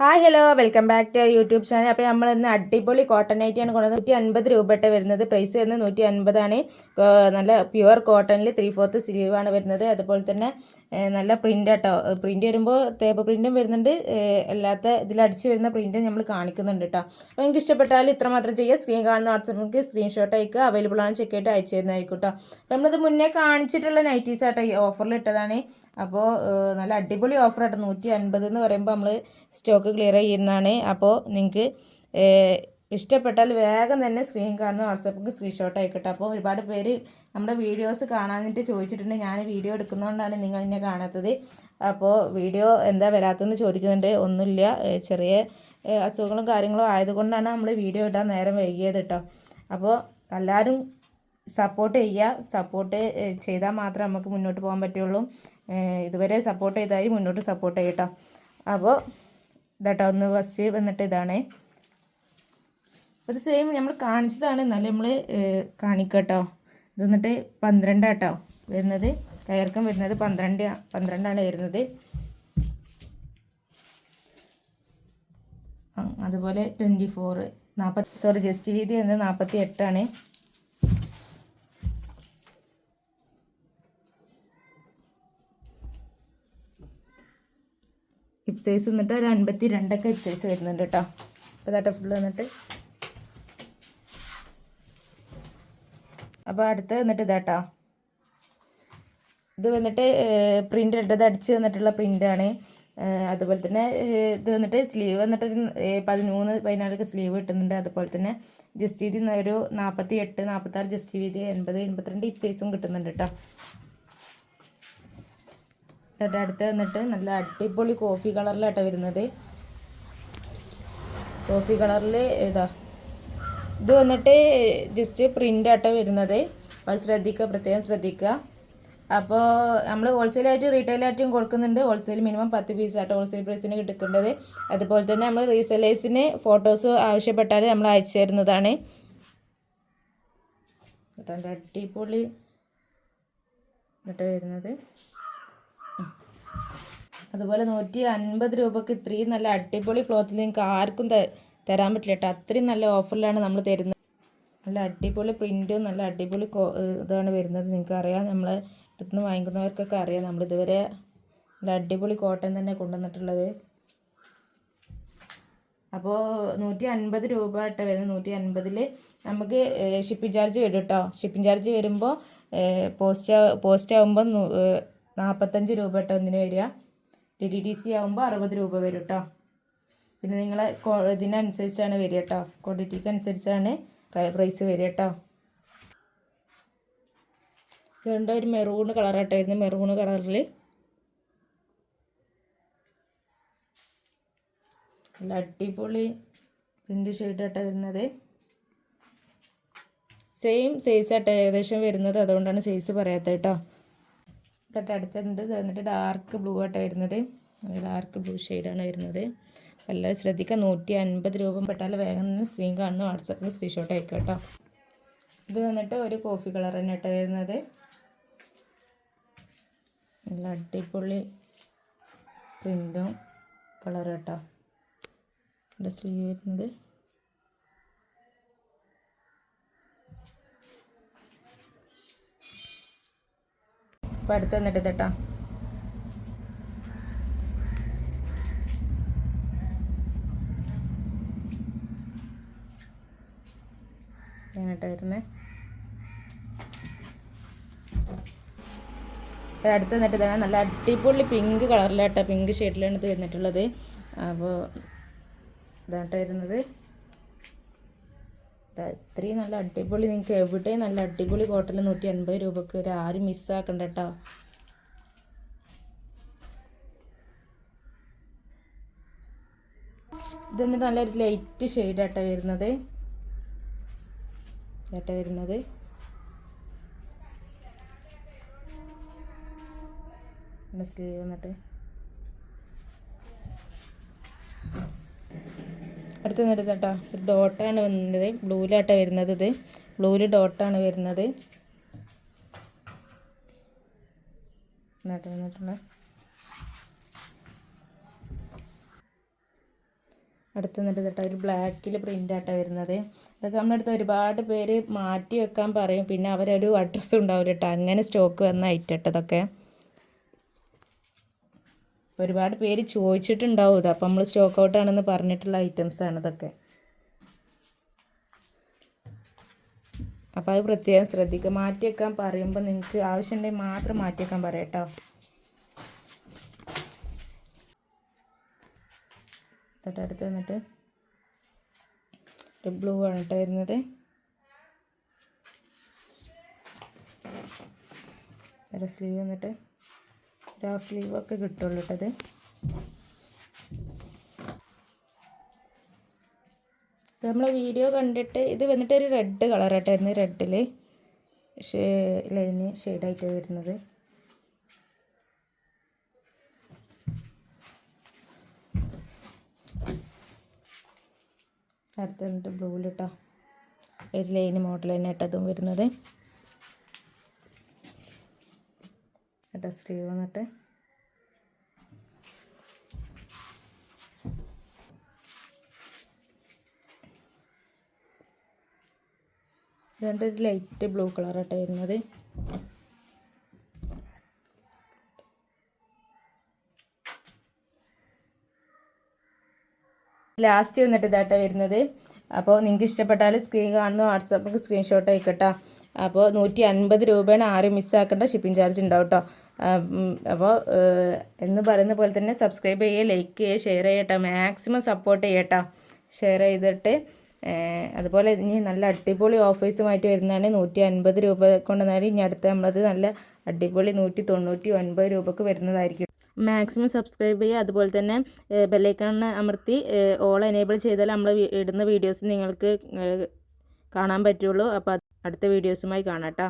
Hi hello. Welcome back to YouTube channel. അപ്പോൾ നമ്മൾ ഇന്ന് അടിപൊളി കോട്ടൺ നൈറ്റിയാണ് കൊണ്ടുവന്നത്. നൂറ്റി അൻപത് രൂപ ഇട്ട് വരുന്നത് പ്രൈസ് വരുന്നത് നൂറ്റി അൻപതാണ് നല്ല പ്യുവർ കോട്ടണിൽ ത്രീ ഫോർത്ത് സ്ലീവാണ് വരുന്നത്. അതുപോലെ തന്നെ നല്ല പ്രിന്റ് കേട്ടോ പ്രിന്റ് വരുമ്പോൾ തേപ്പ് പ്രിന്റും വരുന്നുണ്ട്. അല്ലാത്ത ഇതിൽ അടിച്ച് വരുന്ന പ്രിന്റും നമ്മൾ കാണിക്കുന്നുണ്ട് കേട്ടോ അപ്പോൾ നിങ്ങൾക്ക് ഇഷ്ടപ്പെട്ടാൽ ഇത്ര മാത്രം ചെയ്യുക സ്ക്രീൻ കാണുന്ന വാട്സപ്പിലേക്ക് സ്ക്രീൻഷോട്ട് അയക്കുക. അവൈലബിൾ ആണ് ചെക്ക് ആയിട്ട് അയച്ചു തരുന്നതായിരിക്കും കേട്ടോ അപ്പോൾ നമ്മളിത് മുന്നേ കാണിച്ചിട്ടുള്ള നൈറ്റീസ് ആട്ടോ ഈ ഓഫറിൽ ഇട്ടതാണ്. അപ്പോൾ നല്ല അടിപൊളി ഓഫർ ആട്ടോ. നൂറ്റി അൻപത് എന്ന് പറയുമ്പോൾ നമ്മൾ സ്റ്റോക്ക് ക്ലിയർ ചെയ്യുന്നതാണ് അപ്പോൾ നിങ്ങൾക്ക് ഇഷ്ടപ്പെട്ടാൽ വേഗം തന്നെ സ്ക്രീൻ കാണുന്ന വാട്സപ്പിൽ സ്ക്രീൻഷോട്ട് ആയിക്കോട്ടെ അപ്പോൾ ഒരുപാട് പേര് നമ്മുടെ വീഡിയോസ് കാണാനായിട്ട് ചോദിച്ചിട്ടുണ്ട്. ഞാൻ വീഡിയോ എടുക്കുന്നതുകൊണ്ടാണ് നിങ്ങൾ എന്നെ കാണാത്തത്. അപ്പോൾ വീഡിയോ എന്താ വരാത്തതെന്ന് ചോദിക്കുന്നുണ്ട്. ഒന്നുമില്ല. ചെറിയ അസുഖങ്ങളും കാര്യങ്ങളും ആയതുകൊണ്ടാണ് നമ്മൾ വീഡിയോ ഇടാൻ നേരം വൈകിയത് കേട്ടോ അപ്പോൾ എല്ലാവരും സപ്പോർട്ട് ചെയ്യുക. സപ്പോർട്ട് ചെയ്താൽ മാത്രമേ നമുക്ക് മുന്നോട്ട് പോകാൻ പറ്റുള്ളൂ. ഇതുവരെ സപ്പോർട്ട് ചെയ്തായി മുന്നോട്ട് സപ്പോർട്ട് ചെയ്യട്ടോ. അപ്പോൾ ഇതാട്ടോ ഒന്ന് ഫസ്റ്റ് വന്നിട്ട് ഇതാണ്. ഇത് സെയിം നമ്മൾ കാണിച്ചതാണ്. എന്നാലും നമ്മൾ കാണിക്കട്ടോ. ഇത് വന്നിട്ട് പന്ത്രണ്ടാട്ടോ. വരുന്നത് കയർക്കം വരുന്നത് പന്ത്രണ്ട് പന്ത്രണ്ടാണ് വരുന്നത്. അതുപോലെ ട്വന്റി ഫോറ് നാൽപ്പത്തി സോറി ജസ്റ്റ് വീതി എന്നത് നാൽപ്പത്തി എട്ടാണ് ഹിപ്സൈസ് വന്നിട്ട് ഒരു അൻപത്തി രണ്ടൊക്കെ ഹിപ്സൈസ് വരുന്നുണ്ട് കേട്ടോ. അപ്പോൾ ഇതാട്ടെ ഫുള്ള് വന്നിട്ട്. അപ്പോൾ അടുത്ത് വന്നിട്ട് ഇതാട്ടോ. ഇത് വന്നിട്ട് പ്രിന്റ് ഇട്ടത് അടിച്ച് വന്നിട്ടുള്ള പ്രിന്റാണ് അതുപോലെ തന്നെ ഇത് വന്നിട്ട് സ്ലീവ് വന്നിട്ട് പതിമൂന്ന് പതിനാലൊക്കെ സ്ലീവ് കിട്ടുന്നുണ്ട്. അതുപോലെ തന്നെ ജസ്റ്റ് വീതി ഒരു നാൽപ്പത്തി എട്ട് നാൽപ്പത്താറ് ജസ്റ്റ് വീതി എൺപത് എൺപത്തിരണ്ട് ഇപ്പ് സൈസും കിട്ടുന്നുണ്ട് കേട്ടോ എന്നിട്ട് അടുത്ത് വന്നിട്ട് നല്ല അടിപൊളി കോഫി കളറിലാട്ടോ വരുന്നത്. കോഫി കളറിൽ ഇതാ ഇത് വന്നിട്ട് ജസ്റ്റ് ആട്ടോ വരുന്നത്. അത് ശ്രദ്ധിക്കുക പ്രത്യേകം ശ്രദ്ധിക്കുക. അപ്പോൾ നമ്മൾ ഹോൾസെയിലായിട്ട് റീറ്റെയിലായിട്ടും കൊടുക്കുന്നുണ്ട്. ഹോൾസെയിൽ മിനിമം പത്ത് പീസ് ആട്ടോ ഹോൾസെയിൽ പ്രൈസിന് കിട്ടുന്നത് അതുപോലെ തന്നെ നമ്മൾ റീസെയിലേഴ്സിന് ഫോട്ടോസ് ആവശ്യപ്പെട്ടാൽ നമ്മൾ അയച്ചു തരുന്നതാണ്. അടിപൊളി എന്നിട്ട് വരുന്നത്. അതുപോലെ നൂറ്റി അൻപത് രൂപക്ക് ഇത്രയും നല്ല അടിപൊളി ക്ലോത്തിൽ നിങ്ങൾക്ക് ആർക്കും തരാൻ പറ്റില്ല കേട്ടോ അത്രയും നല്ല ഓഫറിലാണ് നമ്മൾ തരുന്നത്. നല്ല അടിപൊളി പ്രിന്റും നല്ല അടിപൊളി ഇതാണ് വരുന്നത്. നിങ്ങൾക്ക് അറിയാം നമ്മൾ അടുത്ത് നിന്ന് വാങ്ങിക്കുന്നവർക്കൊക്കെ അറിയാം. നമ്മൾ ഇതുവരെ നല്ല അടിപൊളി കോട്ടൺ തന്നെ കൊണ്ടുവന്നിട്ടുള്ളത്. അപ്പോൾ നൂറ്റി അൻപത് രൂപ കേട്ടോ വരുന്നത്. നൂറ്റി അൻപതിൽ നമുക്ക് ഷിപ്പിംഗ് ചാർജ് വരും കേട്ടോ ഷിപ്പിംഗ് ചാർജ് വരുമ്പോൾ പോസ്റ്റ് പോസ്റ്റ് ആകുമ്പോൾ നാൽപ്പത്തഞ്ച് രൂപ കേട്ടോ ഒന്നിന് വരിക. ഡി ഡി ഡി സി ആകുമ്പോൾ അറുപത് രൂപ വരും കേട്ടോ പിന്നെ നിങ്ങളെ ഇതിനനുസരിച്ചാണ് വരിക കേട്ടോ ക്വാണ്ടിറ്റിക്ക് അനുസരിച്ചാണ് പ്രൈസ് വരിക കേട്ടോ ഇതുകൊണ്ട് ഒരു മെറൂൺ വരുന്നത് മെറൂൺ കളറിൽ നല്ല അടിപൊളി പ്രിന്റ് ഷെയ്ഡാട്ടോ വരുന്നത്. സെയിം സൈസ് ആട്ടോ ഏകദേശം വരുന്നത്. അതുകൊണ്ടാണ് സൈസ് പറയാത്തത് കേട്ടോ തൊട്ട് അടുത്തുണ്ട്. വന്നിട്ട് ഡാർക്ക് ബ്ലൂ ആട്ടോ വരുന്നത്. ഡാർക്ക് ബ്ലൂ ഷെയ്ഡാണ് വരുന്നത്. എല്ലാവരും ശ്രദ്ധിക്കുക. നൂറ്റി അൻപത് രൂപ പെട്ടാൽ വേഗം തന്നെ സ്ക്രീൻ കാണുന്ന വാട്സാപ്പിൽ സ്ക്രീൻഷോട്ട് അയക്കുക കേട്ടോ ഇത് വന്നിട്ട് ഒരു കോഫി കളർ തന്നെ കേട്ടോ വരുന്നത്. നല്ല അടിപൊളി പ്രിന്റും കളർ കേട്ടോ എന്റെ സ്ലീവ് വരുന്നത്. അപ്പോൾ അടുത്ത് വന്നിട്ട് ഇതട്ടാ ഞാനിട്ട് വരുന്നത് അടുത്ത് വന്നിട്ട് ഇതാണ് നല്ല അടിപൊളി പിങ്ക് കളറിലാട്ടോ പിങ്ക് ഷെയ്ഡിലാണ് ഇത് വന്നിട്ടുള്ളത്. അപ്പോൾ ഇതാട്ടോ വരുന്നത്. ഇത്രയും നല്ല അടിപൊളി നിങ്ങൾക്ക് എവിടെയും നല്ല അടിപൊളി കോട്ടൽ നൂറ്റി അൻപത് രൂപക്ക് ഒരു ആരും മിസ്സാക്കണ്ട കേട്ടോ ഇതെന്നിട്ട് നല്ലൊരു ലൈറ്റ് ഷെയ്ഡാട്ടോ വരുന്നത്. ഏട്ട വരുന്നത്. സ്ലീവ് വന്നിട്ട്. അടുത്ത് നിന്നിട്ട് കേട്ടോ. ഒരു ഡോട്ടാണ് വന്നത്. ബ്ലൂവിലാട്ടോ വരുന്നത് ഇത്. ബ്ലൂവിൽ ഡോട്ടാണ് വരുന്നത്. നേട്ടം വന്നിട്ടുള്ള അടുത്ത് നിന്നിട്ട് കേട്ടോ ഒരു ബ്ലാക്കിൽ പ്രിന്റ് ആട്ടോ വരുന്നത്. അതൊക്കെ നമ്മളടുത്ത് ഒരുപാട് പേര് മാറ്റി വെക്കാൻ പറയും. പിന്നെ അവരൊരു അഡ്രസ്സ് ഉണ്ടാവില്ല കേട്ടോ അങ്ങനെ സ്റ്റോക്ക് വന്ന ഐറ്റം ഇതൊക്കെ. ഒരുപാട് പേര് ചോദിച്ചിട്ടുണ്ടാവും ഇത്. അപ്പം നമ്മൾ സ്റ്റോക്ക് ഔട്ടാണെന്ന് പറഞ്ഞിട്ടുള്ള ഐറ്റംസ് ആണ് ഇതൊക്കെ. അപ്പോൾ അത് പ്രത്യേകം ശ്രദ്ധിക്കുക. മാറ്റി വെക്കാൻ പറയുമ്പോൾ നിങ്ങൾക്ക് ആവശ്യമുണ്ടെങ്കിൽ മാത്രം മാറ്റി വെക്കാൻ പറയാം കേട്ടോ തൊട്ടടുത്ത് വന്നിട്ട് ഒരു ബ്ലൂ ആണ് കേട്ടോ വരുന്നത്. ഒരു സ്ലീവ് വന്നിട്ട് ഒരു ഹാഫ് സ്ലീവ് ഒക്കെ കിട്ടുള്ളൂ കേട്ടത് നമ്മൾ വീഡിയോ കണ്ടിട്ട് ഇത് വന്നിട്ട് ഒരു റെഡ് കളറായിട്ടായിരുന്നു റെഡിൽ ഷേ ലൈന് ഷെയ്ഡായിട്ട് വരുന്നത്. അടുത്ത വന്നിട്ട് ബ്ലൂവിൽ കേട്ടോ ഒരു ലൈന് മോഡൽ തന്നെ ഇട്ടതും വരുന്നത്. കേട്ടോ സ്ലീവ് വന്നിട്ട്. ഇതിന്റെ ഒരു ലൈറ്റ് ബ്ലൂ കളറാട്ടോ വരുന്നത്. ലാസ്റ്റ് വന്നിട്ട് ഇതാട്ടോ വരുന്നത്. അപ്പോൾ നിങ്ങൾക്ക് ഇഷ്ടപ്പെട്ടാൽ സ്ക്രീൻ കാണുന്ന. വാട്സാപ്പിൽ സ്ക്രീൻഷോട്ട് അയക്കട്ടോ. അപ്പോൾ നൂറ്റി അൻപത് രൂപയാണ് ആരും മിസ്സാക്കേണ്ട ഷിപ്പിംഗ് ചാർജ് ഉണ്ടാവും കേട്ടോ അപ്പോൾ എന്ന് പറയുന്ന പോലെ തന്നെ സബ്സ്ക്രൈബ് ചെയ്യുക ലൈക്ക് ചെയ്യുക ഷെയർ ചെയ്യട്ടോ മാക്സിമം സപ്പോർട്ട് ചെയ്യട്ടോ ഷെയർ ചെയ്തിട്ട് അതുപോലെ ഇനി നല്ല അടിപൊളി ഓഫേഴ്സുമായിട്ട് വരുന്നതാണ്. നൂറ്റി അൻപത് രൂപ കൊണ്ടുവന്നാൽ ഇനി അടുത്ത നമ്മളത് നല്ല അടിപൊളി നൂറ്റി തൊണ്ണൂറ്റി ഒൻപത് രൂപക്ക് വരുന്നതായിരിക്കും. മാക്സിമം സബ്സ്ക്രൈബ് ചെയ്യുക. അതുപോലെ തന്നെ ബെല്ലൈക്കൺ അമർത്തി ഓൾ എനേബിൾ ചെയ്താൽ നമ്മൾ ഇടുന്ന വീഡിയോസ് നിങ്ങൾക്ക് കാണാൻ പറ്റുള്ളൂ. അപ്പോൾ അടുത്ത വീഡിയോസുമായി കാണാം കേട്ടോ